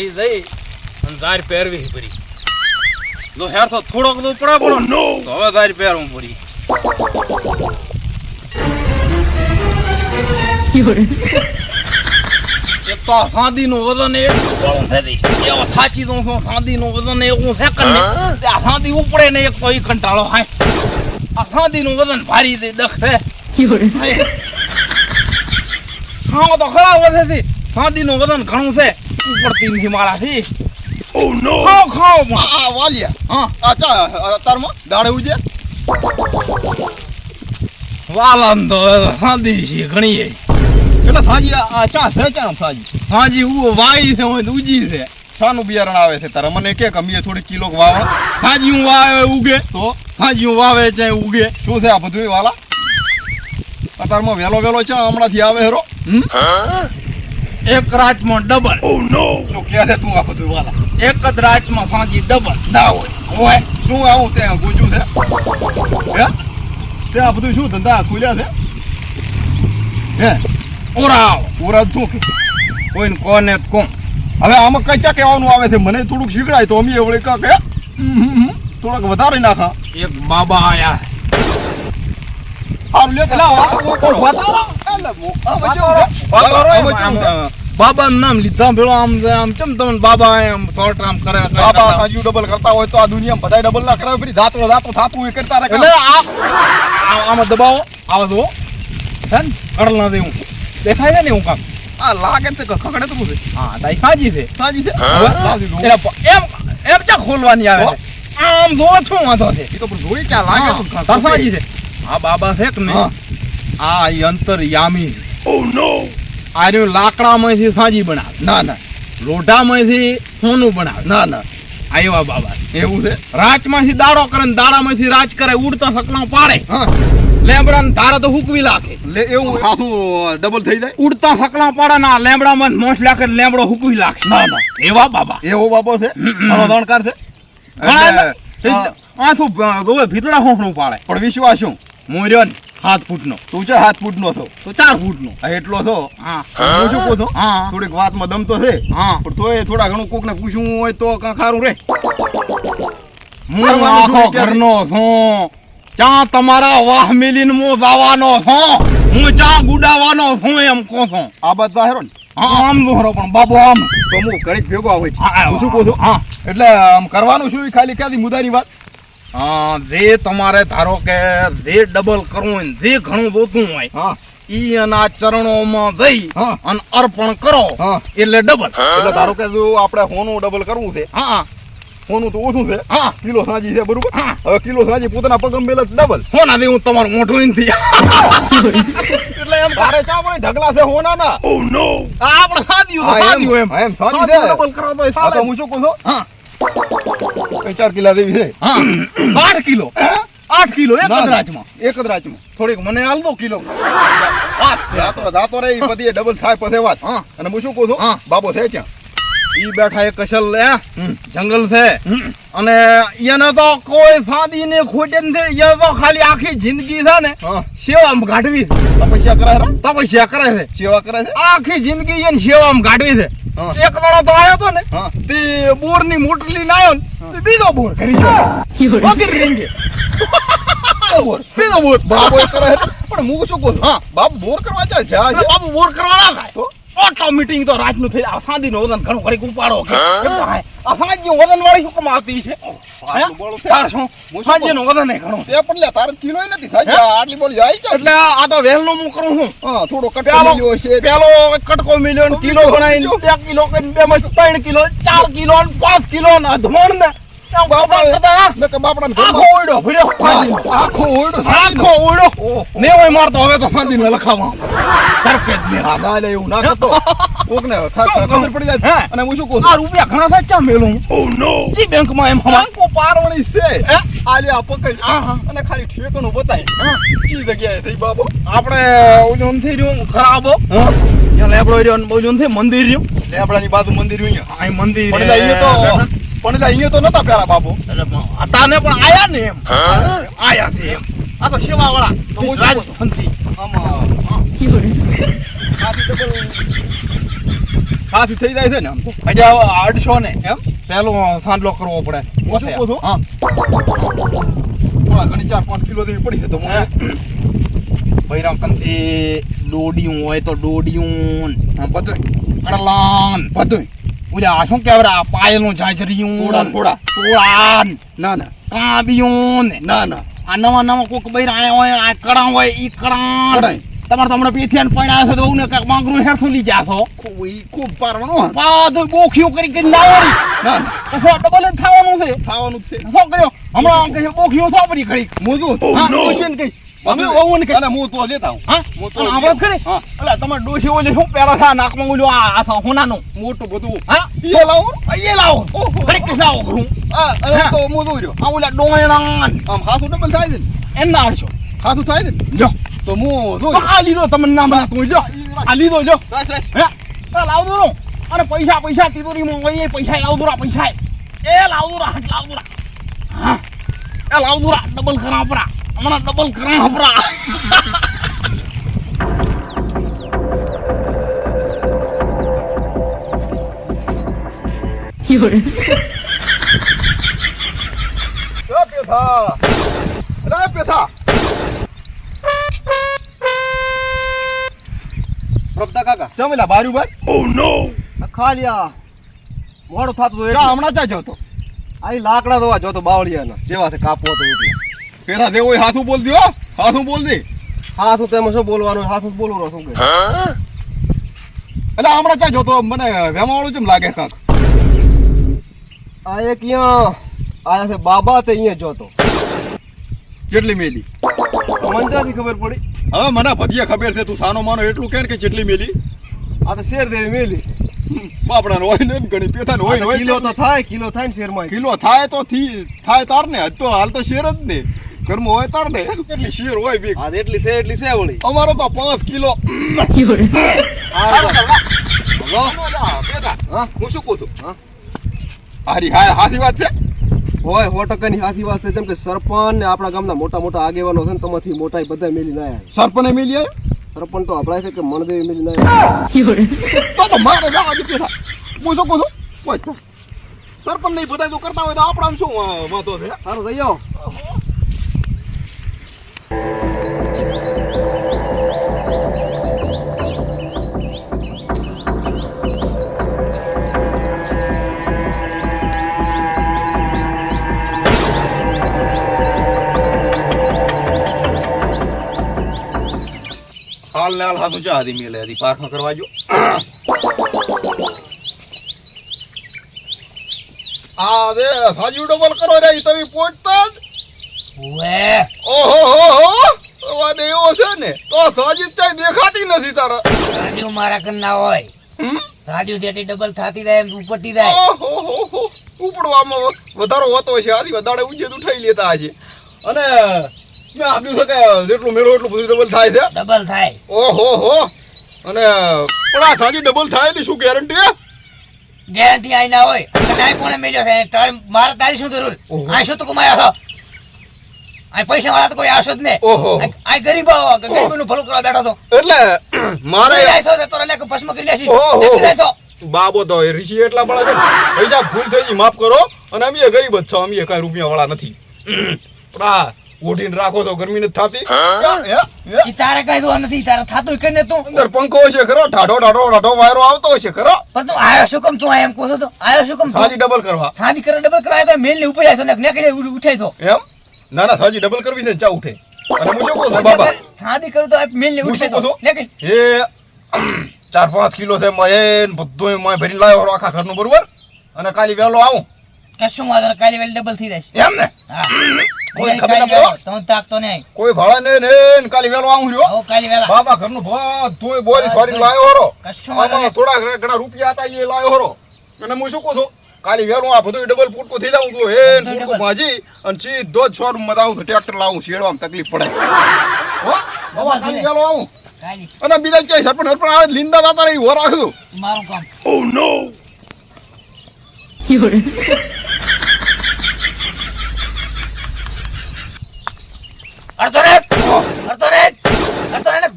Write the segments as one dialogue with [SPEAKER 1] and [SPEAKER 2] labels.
[SPEAKER 1] ભરી દઈ અને તાર પહેરવી ભરી તો હેર તો થોડોક તો પડે પડો તો હવે તાર પહેરવું પડી એક તો સાદી નું વજન એટલું થતી એવો થાચી તો શું સાદી નું વજન એવું છે કે ને તે આ સાદી ઉપડે ને એક તો ઈ કંટાળો હાય આ સાદી નું વજન ભારી દે દખે હા તો ખરા વધે છે સાદી નું વજન ઘણું છે. ઉપડતી નથી મારાથી. નો ખાઓ માં.
[SPEAKER 2] આ વાલિયા.
[SPEAKER 1] હા.
[SPEAKER 2] આ અત્યારમાં અતારમાં દાડે ઉજે
[SPEAKER 1] વાલન તો સાંધી છે ઘણી.
[SPEAKER 2] એટલે સાજી આ ચા છે ચા સાંજી?
[SPEAKER 1] હાજી હું વાઈ છે હું ઉજી છે.
[SPEAKER 2] શાનું બિયારણ આવે છે તારે? મને કે કમીએ થોડી કિલો વાવે
[SPEAKER 1] હાજી હું વાવે ઉગે.
[SPEAKER 2] તો?
[SPEAKER 1] હાજી હું વાવે છે ઉગે.
[SPEAKER 2] શું છે આ બધું વાલા? અતારમાં વેલો વેલો ચા હમણાંથી આવે હેરો.
[SPEAKER 1] હમ? એક રાતમાં ડબલ
[SPEAKER 2] શું કહે છે તું આ બધું વાલા
[SPEAKER 1] એક જ રાતમાં સાંજી ડબલ
[SPEAKER 2] ના હોય
[SPEAKER 1] હોય
[SPEAKER 2] શું આવું તે ગુંજું છે હે તે આ બધું શું ધંધા ખુલ્યા છે હે
[SPEAKER 1] ઓરાવ
[SPEAKER 2] પૂરા તું કે
[SPEAKER 1] કોઈને કોને કોણ
[SPEAKER 2] હવે આમાં કઈ ચા કહેવાનું આવે છે મને થોડુંક શીખડાય તો અમે એવડે કા કે થોડાક વધારે નાખા
[SPEAKER 1] એક બાબા આયા
[SPEAKER 2] હારું લે તો
[SPEAKER 1] બાબાનું નામ લીધા ભેળો આમ આમ ચમ તમને બાબા આમ શોર્ટ આમ કરે
[SPEAKER 2] બાબા કાજુ ડબલ કરતા હોય તો આ દુનિયામાં બધાય ડબલ ના કરાવે ફરી દાંતો દાંતો થાતું એ કરતા રાખે
[SPEAKER 1] એટલે આ આમાં દબાવો આવો દો હે ને કડલ ના દેવું. દેખાય છે ને હું કામ?
[SPEAKER 2] આ લાગે તો ખકડે તો છે.
[SPEAKER 1] હા તાઈ સાજી છે?
[SPEAKER 2] સાજી છે.
[SPEAKER 1] એમ એમ ચા ખોલવાની આવે આમ જો છું વાંધો છે.
[SPEAKER 2] એ તો પણ જોઈ ક્યાં લાગે તો
[SPEAKER 1] હા, છે. આ બાબા છે કે ને આ અંતર યામી આ રહ્યું લાકડામાંથી સાજી બનાવે.
[SPEAKER 2] ના ના.
[SPEAKER 1] લોઢામાંથી સોનું બનાવે.
[SPEAKER 2] ના ના.
[SPEAKER 1] આ એવા બાબા.
[SPEAKER 2] એવું છે?
[SPEAKER 1] રાચમાંથી દાડો કરે ને દાડામાંથી રાજ કરે ઉડતા સકલા પાડે. લેમડા ને તારા તો હુકવી લાખે.
[SPEAKER 2] લે એવું સાસું ડબલ થઈ જાય?
[SPEAKER 1] ઉડતા સકલા પાડે ના લેમડામાં મોસ લાખે લેમડો હુકવી લાખે.
[SPEAKER 2] ના ના.
[SPEAKER 1] એવા બાબા.
[SPEAKER 2] એવો બાબો છે? મારો દણકાર છે?
[SPEAKER 1] આથું ભીતડા હોંકણું પાડે.
[SPEAKER 2] પણ વિશ્વાસ શું?
[SPEAKER 1] મોર્યો ને. સાત ફૂટનો.
[SPEAKER 2] તું છે હાથ ફૂટ નો છો?
[SPEAKER 1] તો ચાર ફૂટનો.
[SPEAKER 2] આ એટલો છો?
[SPEAKER 1] હા.
[SPEAKER 2] હું શું કહું છું?
[SPEAKER 1] હા.
[SPEAKER 2] થોડીક વાતમાં દમ તો છે.
[SPEAKER 1] હા.
[SPEAKER 2] પણ તોય થોડા ઘણું કોકને પૂછવું હોય તો કાં ખારું રે.
[SPEAKER 1] હું આખો? ઘરનો છું. ત્યાં તમારા વાહ મિલીન હું જવાનો છું. હું ત્યાં ગુડાવાનો છું એમ કહું છું.
[SPEAKER 2] આ બધા હેરો ને.
[SPEAKER 1] આમ દોહરો પણ બાબો આમ.
[SPEAKER 2] તો હું ઘડીક ભેગો આવે છે.
[SPEAKER 1] હું
[SPEAKER 2] શું કહું છું?
[SPEAKER 1] હા.
[SPEAKER 2] એટલે આમ કરવાનું શું ખાલી ક્યાંથી મુદ્દાની વાત?
[SPEAKER 1] જે તમારે ધારો કે જે ડબલ કરવું હોય જે ઘણું જોતું હોય ઈ એના ચરણોમાં જઈ અને અર્પણ કરો. એટલે ડબલ
[SPEAKER 2] એટલે ધારો કે જો આપણે હોનું ડબલ કરવું છે
[SPEAKER 1] હા
[SPEAKER 2] સોનું તો ઓછું છે.
[SPEAKER 1] હા.
[SPEAKER 2] કિલો સાંજી છે બરોબર. હવે કિલો સાંજી પોતાના પગમ મેલે ડબલ
[SPEAKER 1] હોના દે હું તમારું મોઢું નથી
[SPEAKER 2] એટલે એમ તારે ચા પણ ઢગલા છે હોના ના
[SPEAKER 1] આપણે સાદિયું તો
[SPEAKER 2] સાદી એમ.
[SPEAKER 1] એમ.
[SPEAKER 2] એમ સાદી છે.
[SPEAKER 1] ડબલ કરો તો
[SPEAKER 2] હા તો હું શું કહું છું?
[SPEAKER 1] હા.
[SPEAKER 2] ચાર કિલા દેવી છે.
[SPEAKER 1] આઠ કિલો. આઠ કિલો એક જ રાજમાં
[SPEAKER 2] એક જ રાજમાં
[SPEAKER 1] થોડીક મને હાલ દો કિલો.
[SPEAKER 2] દાતો દાતો રે પછી ડબલ થાય પછી વાત. અને હું શું કહું છું? બાબો થાય ક્યાં
[SPEAKER 1] ઈ બેઠા એ કશલ લે જંગલ છે. અને એને તો કોઈ સાદી ને ખોટે ને એને તો ખાલી આખી જિંદગી છે ને
[SPEAKER 2] સેવા
[SPEAKER 1] સેવામાં ગાઢવી
[SPEAKER 2] તપસ્યા કરે
[SPEAKER 1] તપસ્યા કરે છે.
[SPEAKER 2] સેવા કરે છે?
[SPEAKER 1] આખી જિંદગી એને સેવામાં ગાઢવી છે. એક દાડો તો આવ્યો તો ને તે બોરની મોટર લઈને આવ્યો ને તે બીજો બોર કરી ગયો. વગર રીંગે
[SPEAKER 2] બોર
[SPEAKER 1] બીજો બોર.
[SPEAKER 2] બાબો કરે પણ હું શું કહું
[SPEAKER 1] હા.
[SPEAKER 2] બાપ બોર કરવા જાય જા
[SPEAKER 1] બાબુ બોર કરવા ના થાય ઓટો મીટિંગ તો રાતનું થઈ આ સાદી નું વજન ઘણું ઘડીક ઉપાડો આ સાંજી વજન વાળી હુકમ આવતી છે. તાર શું? સાંજી નું વજન ઘણું
[SPEAKER 2] તે પણ લે તારે કિલો નથી. સાજી આટલી બોલ જાય. છે
[SPEAKER 1] એટલે આ તો વહેલું હું કરું છું.
[SPEAKER 2] થોડો
[SPEAKER 1] પેલો
[SPEAKER 2] મિલ્યો છે.
[SPEAKER 1] પેલો કટકો મિલ્યો ને કિલો
[SPEAKER 2] બીજો
[SPEAKER 1] ગણાઈને બે કિલો કે બે માં ત્રણ કિલો ચાર કિલો ને પાંચ કિલો ને અધમણ ને.
[SPEAKER 2] ને.
[SPEAKER 1] ને લખાવા. તરફે જ
[SPEAKER 2] હા, ના લે એવું ના કરતો કોકને ખ- ખ- ખબર પડી જાય? અને હું શું કહું
[SPEAKER 1] આ રૂપિયા ઘણા થાય ચા મેલું? જી બેંકમાં એમ હમણાં.
[SPEAKER 2] આંકો પારવણી છે? આલે આ પકડ.
[SPEAKER 1] હા, હા.
[SPEAKER 2] અને ખાલી ઠેકાણું બતાય.
[SPEAKER 1] હા.
[SPEAKER 2] કઈ જગ્યાએ થઈ બાબો.
[SPEAKER 1] આપણે ઓલું નથી રહ્યું ખરાબ ત્યાં લેબડો રહ્યો ને ઓલું મંદિર રહ્યું.
[SPEAKER 2] લેબડાની બાજુ મંદિર અહીંયા.
[SPEAKER 1] આ મંદિર
[SPEAKER 2] પણ અહીંયા તો પણ એટલે અહીંયા તો નતા પેલા બાબુ.
[SPEAKER 1] પણ આયા ને એમ. આયા છે એમ. આ તો સેવા વાળા રાજસ્થાનથી
[SPEAKER 2] આમાં હાથી થઈ જાય છે ને આમ તો.
[SPEAKER 1] હજી હવે ને.
[SPEAKER 2] એમ?
[SPEAKER 1] પેલો સાંડલો કરવો પડે.
[SPEAKER 2] શું કહું
[SPEAKER 1] હા.
[SPEAKER 2] થોડા ઘણી ચાર પાંચ કિલો જેવી પડી છે તો? મને
[SPEAKER 1] કંથી દોડિયું હોય તો દોડિયું
[SPEAKER 2] હા, બધું
[SPEAKER 1] કડલાન
[SPEAKER 2] બધું
[SPEAKER 1] ઓલા આ શું કહેવાય? પાયલનું ઝાંઝરિયું
[SPEAKER 2] થોડા થોડા.
[SPEAKER 1] તોળાન
[SPEAKER 2] ના ના.
[SPEAKER 1] કાબિયું ને.
[SPEAKER 2] ના ના.
[SPEAKER 1] આ નવા નવા કોક બૈરા આયા હોય આ કડા હોય ઈ કડા. તમારે તો હમણાં પેથિયાને પડ્યા છે તો ઉને કાંઈક માંગરું સુલી લઈ જાશો.
[SPEAKER 2] ખૂબ ઈ ખૂબ પારવાનો પા
[SPEAKER 1] તો બોખીઓ કરી કરી લાવવાની.
[SPEAKER 2] ના. ના
[SPEAKER 1] ડબલ જ થવાનું છે.
[SPEAKER 2] ખાવાનું છે.
[SPEAKER 1] શું કર્યો? હમણાં આમ કહે બોખીઓ સોપરી ખડી
[SPEAKER 2] મોજું
[SPEAKER 1] હા ડોશીને કહીશ અમે ઓવન કે
[SPEAKER 2] અને હું તો લેતા હું
[SPEAKER 1] હા?
[SPEAKER 2] હું તો
[SPEAKER 1] અને આ વાત ખરી. અલા તમારે ડોશી ઓલી શું છે? આ નાકમાં ઓલું આ આ થા- હોનાનું.
[SPEAKER 2] મોટું બધું.
[SPEAKER 1] હા?
[SPEAKER 2] ઈ લાવો.
[SPEAKER 1] એ લાવો. ખરી કે લાવો ખરું
[SPEAKER 2] આ અને તો મોજું રહ્યો
[SPEAKER 1] આ ઓલા ડોણા
[SPEAKER 2] આમ હાથું ડબલ થાય છે ને?
[SPEAKER 1] એના આવશો
[SPEAKER 2] હાથું થાય છે જો
[SPEAKER 1] લ્યો.
[SPEAKER 2] તો હું જોઈ
[SPEAKER 1] આ લીધો તમને નામ તું જો આ લીધો જો
[SPEAKER 2] રાસ રાસ
[SPEAKER 1] હે લાવ દો અને પૈસા પૈસા તિજોરીમાં હોય એ પૈસા લાવ દોરા પૈસા એ લાવ હાથ લાવ દોરા હા એ લાવ દોરા ડબલ કરા પરા હમણાં ડબલ કરા પરા
[SPEAKER 2] રે પ્રભતા કાકા. જમેલા બારું ભાઈ
[SPEAKER 3] ખાલિયા. મોડું થતું હતું એટલે.
[SPEAKER 2] હમણાં ચા જતો.
[SPEAKER 3] આઈ લાકડા ધોવા જોતો બાવળિયાના. જેવા કાપો હતો એટલે
[SPEAKER 2] પેલા દેવો હાથું બોલ દો હાથું બોલ દે.
[SPEAKER 3] હાથું તેમાં શું બોલવાનું? હાથું બોલવાનું શું કે
[SPEAKER 2] એટલે હમણાં ચા જોતો મને વેમાવાળું કેમ લાગે કાક?
[SPEAKER 3] આ એક અહીંયા આયા છે બાબા તે અહીંયા જોતો.
[SPEAKER 2] કેટલી મેલી?
[SPEAKER 3] મંજાથી ખબર પડી.
[SPEAKER 2] હવે મને ભજીયા ખબર છે તું સાનો માનો એટલું કેન કે કેટલી મેલી?
[SPEAKER 3] આ તો શેર દેવી મેલી
[SPEAKER 2] બાપડા હોય ને ઘણી પેથાનો હોય હોય
[SPEAKER 3] કિલો તો થાય કિલો થાય ને શેરમાં
[SPEAKER 2] કિલો થાય તો થી થાય તાર ને હજ તો હાલ તો શેર જ ને. ઘરમાં હોય તાર ને કેટલી શેર હોય બી
[SPEAKER 3] આ એટલી છે એટલી છે વળી.
[SPEAKER 2] અમારો તો પાંચ કિલો.
[SPEAKER 3] આ
[SPEAKER 2] હલો. પેથા
[SPEAKER 3] હા
[SPEAKER 2] હું? શું કહું છું?
[SPEAKER 3] હા?
[SPEAKER 2] હારી હા હાથી વાત છે?
[SPEAKER 3] હોય સો ટકાની હાથી વાત છે. જેમ કે સરપંચ ને આપણા ગામના મોટા મોટા આગેવાનો છે ને તમાથી મોટા બધા મેલી ના આવ્યા
[SPEAKER 2] સરપંચે મેલી આવ્યો
[SPEAKER 3] સરપંચ તો આપણા છે કે મણદેવી મેલી ના આવ્યા
[SPEAKER 2] તો તો મારે જવા દે પેલા. હું શું કહું છું? સરપંચ નહીં બધા તો કરતા હોય તો આપણા શું વાંધો છે?
[SPEAKER 3] સારું થઈ જાઓ
[SPEAKER 2] હાલ ને હાલ હાથું ચા હતી મેલે હતી પાર્કમાં કરવા જો. આ દે સાજી ડબલ કરો રે તમે પહોંચતા જ.
[SPEAKER 1] ઓએ
[SPEAKER 2] ઓહો હો હો વાત એવો છે ને તો સાજી ચાઈ દેખાતી નથી તારા.
[SPEAKER 4] રાજુ મારા કન ના હોય? રાજુ જેટલી ડબલ થાતી જાય એમ ઉપરથી જાય.
[SPEAKER 2] ઓહો હો હો. ઉપડવામાં વધારો હોતો છે. આથી વધારે ઊંચે ઉઠાઈ લેતા હશે. અને મેં આપ્યું છે કે જેટલું મેળો એટલું બધું ડબલ થાય છે.
[SPEAKER 4] ડબલ થાય.
[SPEAKER 2] ઓહો હો. અને પણ આ સાજી ડબલ થાયની શું ગેરંટી
[SPEAKER 4] ગેરંટી આઈ ના હોય. કદાય કોણે મેલ્યો છે તારે મારે તારી શું જરૂર? આ શું તો કમાયા છો? આ પૈસા વાળા તો કોઈ આશો જ ને
[SPEAKER 2] ઓહો.
[SPEAKER 4] આ ગરીબ ગરીબનું ભલું કરવા બેઠો તો
[SPEAKER 2] એટલે મારે
[SPEAKER 4] છો તો ભસ્મ કરી લેશી
[SPEAKER 2] ઓહો. બાબો તો એ ઋષિ એટલા બળા છે. પૈસા ભૂલ થઈ ગઈ માફ કરો. અને અમે ગરીબ જ છો. અમે કઈ રૂપિયા વાળા નથી. પણ ઓઢીને રાખો તો ગરમી નથી થતી. હે? હે?
[SPEAKER 4] ઈ તારે કઈ દો નથી તારે થતું કે ને તું.
[SPEAKER 2] અંદર પંખો હશે ખરો ઠાઠો ઠાઠો ઠાઠો વાયરો આવતો હશે ખરો.
[SPEAKER 4] પણ તું આયો શું કમ? તું એમ કહો તો? આયો શું કમ?
[SPEAKER 2] સાજી ડબલ કરવા.
[SPEAKER 4] સાજી કરે ડબલ કરાય તો મેલ ને ઉપર જાય તો ને નેકડે ઉઠાય તો.
[SPEAKER 2] એમ? ના ના સાજી ડબલ કરવી છે ને ચા ઉઠે. અને હું શું કહું છું બાબા?
[SPEAKER 4] થાદી કરું તો મેલ ને ઉઠાય તો. નેકડે
[SPEAKER 2] એ ચાર પાંચ કિલો છે મયન બધું મય ભરીને લાવ્યો આખા ઘરનું બરોબર. અને કાલી વહેલો આવું.
[SPEAKER 4] કશું વાંધો કાલી વહેલી વેલ ડબલ થઈ જશે
[SPEAKER 2] એમ ને?
[SPEAKER 4] હા.
[SPEAKER 2] કોઈ ખબર ના?
[SPEAKER 4] તમે તાકતો નહીં.
[SPEAKER 2] કોઈ ભાડા ને ને કાલી વેલો આવું રહ્યો.
[SPEAKER 4] ઓ કાલી વેલા
[SPEAKER 2] બાબા ઘરનું બધું બોરી સોરી લાવ્યો હરો. આમાં થોડા ઘણા રૂપિયા હતા એ લાવ્યો હરો. અને હું શું કહું છું? કાલી વેલો આ બધું ડબલ ફૂટકો થઈ જાઉં તો હે ફૂટકો ભાજી અને સીધો જ શોરૂમમાં આવું છું ટ્રેક્ટર લાવું શેડવામાં તકલીફ પડે. હો? બાબા કાલી વેલો આવું. અને બીજા ક્યાંય સરપંચ સરપંચ આવે લીંડા દાતા રહી હો રાખજો.
[SPEAKER 4] મારું કામ. ઓ નો રે ને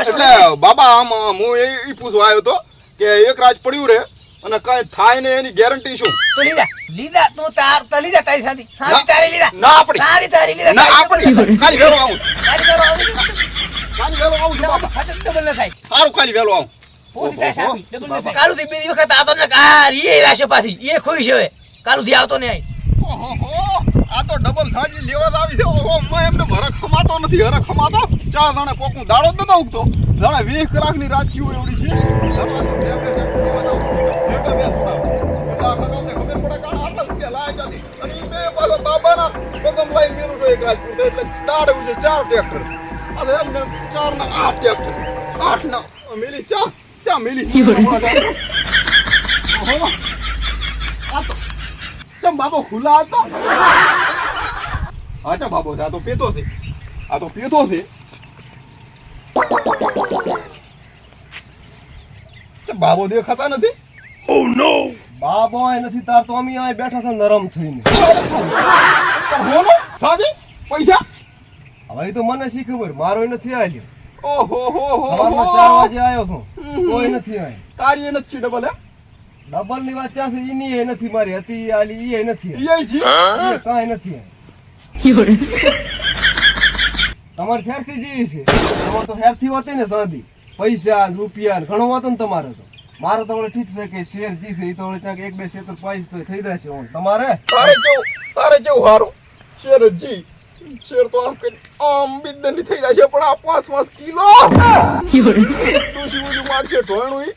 [SPEAKER 2] એટલે બાબા આમ હું એ પૂછવા આવ્યો તો કે એક રાજ પડ્યું રે
[SPEAKER 1] અને કઈ થાય ને એની ગેરંટી શું?
[SPEAKER 2] તો લીધા. લીધા. તું તાર તો લીધા તારી સાથે. તારી લીધા.
[SPEAKER 1] ના.
[SPEAKER 2] તારી તારી લીધા.
[SPEAKER 1] ના આપણી ખાલી વેલો આવું. ખાલી વેલો આવું છું બાપા
[SPEAKER 2] ડબલ ન થાય.
[SPEAKER 1] સારું ખાલી વેલો આવું.
[SPEAKER 2] કાલું થી બીજી વખત આવતો ને કાર એ રાશે પાછી. એ ખુશ હવે. કાલુ થી આવતો ને
[SPEAKER 1] આ તો ડબલ સાજી લેવા આવી છે. ઓ મેં એમને હરે ખમાતો નથી હરે ખમાતો. ચા જાણે કોકનું દાડો જ નતો ઉગતો. જાણે વીસ કલાકની રાત હોય એવડી છે. ચાર ટ્રેક્ટર ચાર ના આઠ ટ્રેક્ટર આઠ ના મેલી ચા? ચા મેલી? બાબો ખુલ્લા હતો. અચ્છા બાબો આ તો પેતો છે. આ તો પેતો છે. બાબો દેખાતા નથી?
[SPEAKER 3] બાબો અહીં નથી તાર તો અમે અહીં બેઠા છે નરમ થઈને.
[SPEAKER 1] હોનો સાજી પૈસા?
[SPEAKER 3] હવે તો મને શી ખબર? મારો નથી આવ્યો
[SPEAKER 1] ઓહો હો હો
[SPEAKER 3] હો. વાગે આવ્યો છું. કોઈ નથી આવ્યો
[SPEAKER 1] તારી એ નથી ડબલ હે
[SPEAKER 3] ડબલની વાત ત્યાં છે ઈની એ નથી મારી હતી આલી એ નથી. કાંઈ નથી. તમારે ફેરથી જી છે તમારે તો ફેરથી હોતી ને સાંધી પૈસા રૂપિયા ઘણો ઘણું ને તમારે તો. મારે તો હવે ઠીક છે કે શેર જી છે એ તો હવે ક્યાંક એક બે શેતર પાઈસ તો થઈ જશે હું તમારે?
[SPEAKER 1] તારે કેવું તારે કેવું હારું? શેર જ જી. શેર તો આમ કરી આમ બિદ્દની થઈ જાય છે પણ આ પાંચ પાંચ કિલો. તું શું માગશે ઢોયણું ઈ?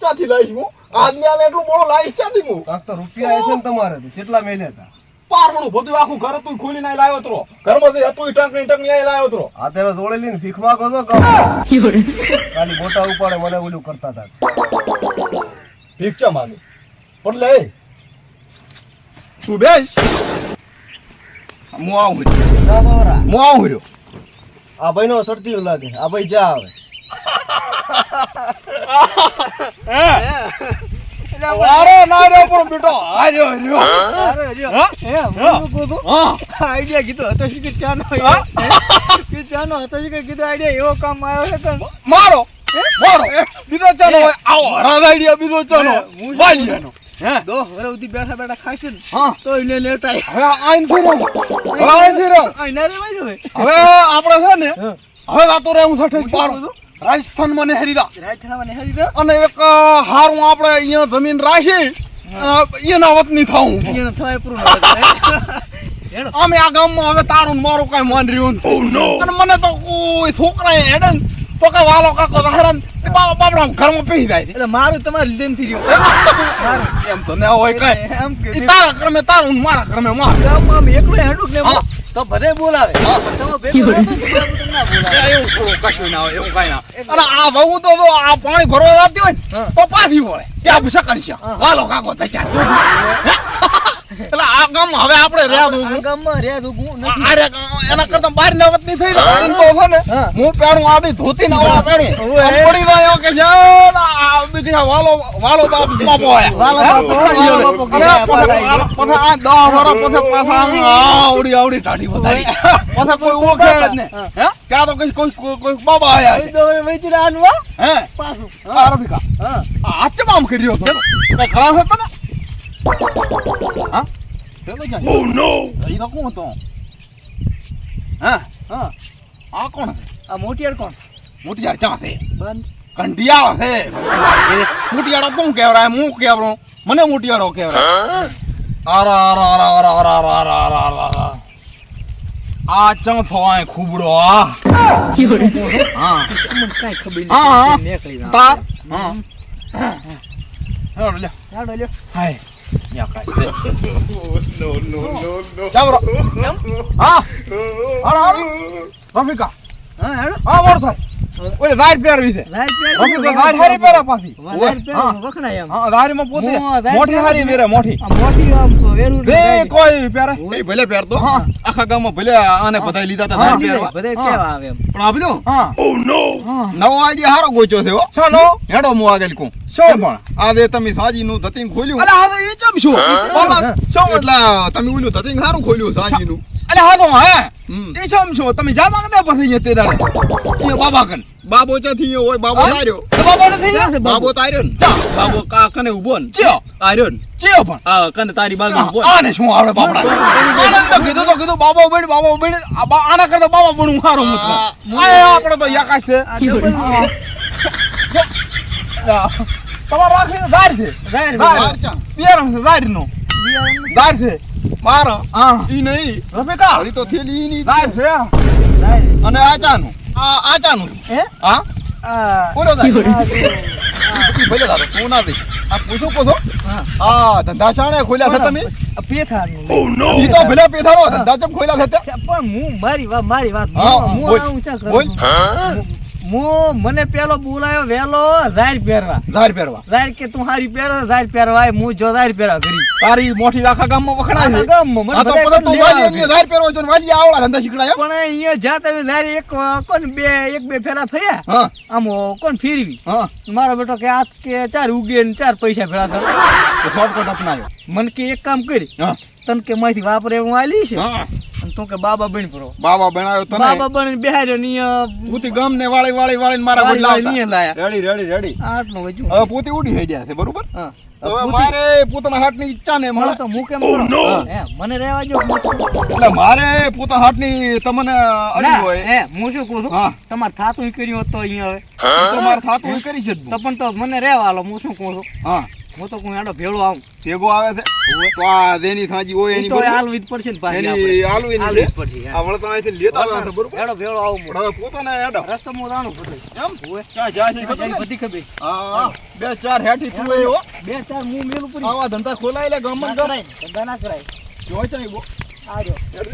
[SPEAKER 1] ક્યાંથી લાવીશ હું? આજને આલે એટલું બળો લાવીશ ક્યાંથી હું
[SPEAKER 3] કાક તો રૂપિયા હશે ને તમારે તો. કેટલા મેલ્યા હતા
[SPEAKER 1] પારણું બધું આખું ઘર હતું ખોલીને અહીં લાવ્યો તો. ઘરમાં જે હતું ઈ ટંકણી ટંકણી અહીં લાવ્યો તરો
[SPEAKER 3] આ તે જોડેલી ને ભીખ માંગો છો કાં? ખાલી બોટા ઉપાડે મને ઓલું કરતા હતા
[SPEAKER 1] ભીખ ચા માંગે પણ લે તું બેસ. હું આવું હું આવું રહ્યો
[SPEAKER 3] આ ભાઈ નો સરતી લાગે. આ ભાઈ જા આવે.
[SPEAKER 5] આઈડિયા કીધો કામ આવ્યો છે
[SPEAKER 1] મારો મારો બીજો આવો હરાદ આઈડિયા બીજો ચા
[SPEAKER 5] દો ઘરે ઉધી બેઠા બેઠા ખાશે ને
[SPEAKER 1] હા
[SPEAKER 5] તો એને લેતા
[SPEAKER 1] આઈનથી ભાઈ હવે આપણે છે ને હવે વાતો રે હું સાથે પાડું રાજસ્થાન મને હેરીદા
[SPEAKER 5] રાજસ્થાનમાં હરી દા?
[SPEAKER 1] અને એક હારું આપણે અહીંયા જમીન રાખી એના વતની થાઉં.
[SPEAKER 5] એના થાય પૂરું ન
[SPEAKER 1] અમે આ ગામમાં હવે તારું ને મારું કઈ માન રહ્યું. અને મને તો કોઈ છોકરા હેડે તો કઈ વાલો કાકો હરણ બાપા બાપડા ઘરમાં પી જાય.
[SPEAKER 5] એટલે મારું તમારે લીધે નથી રહ્યું.
[SPEAKER 1] એમ તો ના હોય કઈ.
[SPEAKER 5] એમ કે
[SPEAKER 1] તારા ક્રમે તારું ને મારા ક્રમે માર.
[SPEAKER 5] ગામમાં આમ હેડું ને. તો ભલે બોલાવે. તમે ભેગું
[SPEAKER 1] એવું થોડું કશું ના હોય એવું કઈ ના અને આ વહુ તો આ પાણી ભરવા આવતી હોય ને, તો પાછી વળે ત્યાં ભૂસા કરશે વાલો કાકો તચાર એટલે આ ગામમાં હવે આપણે રહ્યા
[SPEAKER 5] આ ગામમાં રહ્યા તો
[SPEAKER 1] અરે એના કરતા બાર ના વતની થઈ તો છે ને
[SPEAKER 5] હું
[SPEAKER 1] પહેરું આડી ધોતી ને આવડા પહેરું પડી જાય કે છે આ બીજા વાલો વાલો બાપ
[SPEAKER 5] વાલો
[SPEAKER 1] પછી આ- પછી વર્ષ પછી પાછા આવડી આવડી ટાઢી વધારી પછી કોઈ ઓળખે જ ને હે ક્યાં તો કઈ કોઈ કોઈ બાબા આયા છે?
[SPEAKER 5] દોરે વઈ તું આનવા
[SPEAKER 1] હે?
[SPEAKER 5] પાછું
[SPEAKER 1] આરબિકા
[SPEAKER 5] હા.
[SPEAKER 1] આચ મામ કર્યો તો કઈ ખલાસ હતો ને હા? ચલો જા ઓ નો oh, ઈ નો કોણ તો હા?
[SPEAKER 5] હા.
[SPEAKER 1] આ કોણ
[SPEAKER 5] આ મોટીયાર કોણ?
[SPEAKER 1] મોટીયાર ચા છે?
[SPEAKER 5] બંધ.
[SPEAKER 1] કંડિયા છે. મોટીયાડો કોણ કેવરાય હું કેવરો મને મોટીયાડો કેવરાય આરા આરા આરા આરા આરા આરા આરા. આ ચમ ફવાય ખૂબડો. હા.
[SPEAKER 5] કાઈ ખબર
[SPEAKER 1] હા.
[SPEAKER 5] નીકળી ના
[SPEAKER 1] તા હા. હેડો લે
[SPEAKER 5] હેડો લે
[SPEAKER 1] હાય. ઓય વાર પહેરવી છે. વાર હારી પહેરા પાછી.
[SPEAKER 5] વખણાય એમ.
[SPEAKER 1] હા વારમાં પોતે
[SPEAKER 5] મોઠી
[SPEAKER 1] હારી મેરે
[SPEAKER 5] મોઠી મોઠી વેરું
[SPEAKER 1] બે કોઈ પહેરે.
[SPEAKER 3] એ ભલે પહેરતો.
[SPEAKER 1] હા.
[SPEAKER 3] આખા ગામમાં ભલે આને બધાય લીધા
[SPEAKER 1] તા
[SPEAKER 3] વાર પહેરવા.
[SPEAKER 1] બધાય
[SPEAKER 5] પહેરવા આવે એમ.
[SPEAKER 3] પણ આબલો
[SPEAKER 1] હા.
[SPEAKER 3] Oh, ઓ નો નવો આઈડિયા હારો ગોચો છે હો.
[SPEAKER 1] છો નો
[SPEAKER 3] હેડો મો આગળ કું
[SPEAKER 1] શો પણ?
[SPEAKER 3] આ દે તમે સાજી નું ધતિંગ ખોલ્યું.
[SPEAKER 1] અલા હા તો એ જમ શું? ઓલા શું
[SPEAKER 3] એટલે તમે ઓલું ધતિંગ હારું ખોલ્યું સાજી નું
[SPEAKER 1] અલે હા તો હે
[SPEAKER 3] એ
[SPEAKER 1] ઈ છો તમે જાતા કદે પછી અહીંયા તે દાડે અહીંયા બાબા કન.
[SPEAKER 2] બાબો ચાથી હોય બાબો તાર્યો.
[SPEAKER 1] બાબો નથી
[SPEAKER 2] બાબો? તાર્યો ને. બાબો કા કને ઊભો ને?
[SPEAKER 1] ચિયો.
[SPEAKER 2] તાર્યો ને.
[SPEAKER 1] ચિયો પણ.
[SPEAKER 2] હા કને તારી બાજુ ઊભો
[SPEAKER 1] આને શું આવડે બાપડા? આને તો કીધું તો કીધું બાબો બની બાબો બની આના કરતા બાબા બનવું સારું મત આ આપણે તો યાકાશ છે. તમારે રાખી દાર છે.
[SPEAKER 5] દાર છે.
[SPEAKER 1] ધાર. પિયરમ છે ધાર નો
[SPEAKER 5] બિયારણ
[SPEAKER 1] છે.
[SPEAKER 2] મારા?
[SPEAKER 1] હા.
[SPEAKER 2] ઈ નહીં.
[SPEAKER 1] રફિકા
[SPEAKER 2] હરી તો થેલી ઈ નહીં
[SPEAKER 1] લાય છે
[SPEAKER 5] અને
[SPEAKER 2] અને ચાનું? આ ચાનું
[SPEAKER 5] હે?
[SPEAKER 2] હા?
[SPEAKER 5] આ
[SPEAKER 2] બોલો દાદા
[SPEAKER 5] આ
[SPEAKER 2] દાદા તું ના દે. આ પૂછો પૂછો
[SPEAKER 5] હા.
[SPEAKER 2] ધંધા શાણે ખોલ્યા છે તમે?
[SPEAKER 5] આ પેથાનું.
[SPEAKER 2] ઈ તો ભલે પેથારો ધંધા ચમ ખોલ્યા છે
[SPEAKER 5] પણ હું મારી વાત મારી વાત
[SPEAKER 2] હું- બોલ.
[SPEAKER 5] કરું
[SPEAKER 2] બોલ.
[SPEAKER 5] હું મને પેલો બોલાયો વેલો ઝાર પહેરવા.
[SPEAKER 2] ઝાર પહેરવા.
[SPEAKER 5] ઝાર કે તું હારી પહેરો ઝાર પહેરવા. હું જો ઝાર પહેરવા ઘરી.
[SPEAKER 2] તારી મોટી આખા ગામમાં વખણાય છે.
[SPEAKER 5] ગામમાં મને
[SPEAKER 2] આ તો
[SPEAKER 5] બધાય
[SPEAKER 2] તું વાલી. એટલે ધાર છે વાલી આવડા ધંધા શીખડાય.
[SPEAKER 5] પણ અહીંયા જા તમે ઝાર એક કોણ બે એક બે ફેરા ફર્યા? આમ કોણ ફેરવી? મારો બેટો કે આ કે ચાર ઉગે ને ચાર પૈસા ભેળા
[SPEAKER 2] તો શોર્ટકટ અપનાયો.
[SPEAKER 5] મને કે એક કામ કરી તને કે માંથી વાપરે હું આલી છે? અને તું કે બાબા બેન પરો.
[SPEAKER 2] બાબા બનાવ્યો તને?
[SPEAKER 5] બાબા બની બેહાર્યો ની
[SPEAKER 2] પૂતી ગમ ને વાળી વાળી વાળી મારા
[SPEAKER 5] વાળી લાવતા. ની લાયા.
[SPEAKER 2] Ready ready ready.
[SPEAKER 5] આટલું વજુ
[SPEAKER 2] હવે પૂતી ઉડી થઈ ગયા છે બરોબર?
[SPEAKER 5] હા.
[SPEAKER 2] હવે
[SPEAKER 5] પૂતી-
[SPEAKER 2] મારે પોતાના હાથની ઈચ્છા ને
[SPEAKER 5] મને
[SPEAKER 2] મળે.
[SPEAKER 5] તો હું કેમ કરું.
[SPEAKER 2] હે.
[SPEAKER 5] મને રહેવા જો
[SPEAKER 2] એટલે મારે પોતાના હાથની તમને અડી હોય.
[SPEAKER 5] હે હું શું કહું છું?
[SPEAKER 2] હા.
[SPEAKER 5] તમારે થાતું કર્યું હોત તો અહીંયા હવે.
[SPEAKER 2] તમાર થાતું કરી છે
[SPEAKER 5] તો. પણ તો મને રહેવા આલો હું શું કહું છું?
[SPEAKER 2] હા.
[SPEAKER 5] હું તો કોઈ આડો ભેળો આવું.
[SPEAKER 2] ભેગો આવે છે? તો આ દેની સાંજી હોય એની બરોબર?
[SPEAKER 5] હાલવી જ પડશે ને પાછી
[SPEAKER 2] એની
[SPEAKER 5] આપણે.
[SPEAKER 2] આલુ એની લે
[SPEAKER 5] પડશે
[SPEAKER 2] આ વળતા અહીંથી લેતા આવે છે બરોબર?
[SPEAKER 5] એડો ભેળો આવું
[SPEAKER 2] પણ હવે પોતાને હેડો.
[SPEAKER 5] રસ્તો મો રાણો પડે
[SPEAKER 2] એમ?
[SPEAKER 5] હોય
[SPEAKER 2] ક્યાં જા છે ખબર?
[SPEAKER 5] બધી ખબર.
[SPEAKER 2] હા હા. બે ચાર હેઠી તું એ હો.
[SPEAKER 5] બે ચાર મુ મેલ ઉપર
[SPEAKER 2] આવા ધંધા ખોલાય લે ગામમાં
[SPEAKER 5] ના ધંધા ના કરાય.
[SPEAKER 2] જોય છે ઈ બો.
[SPEAKER 5] આ જો.
[SPEAKER 2] હેડ.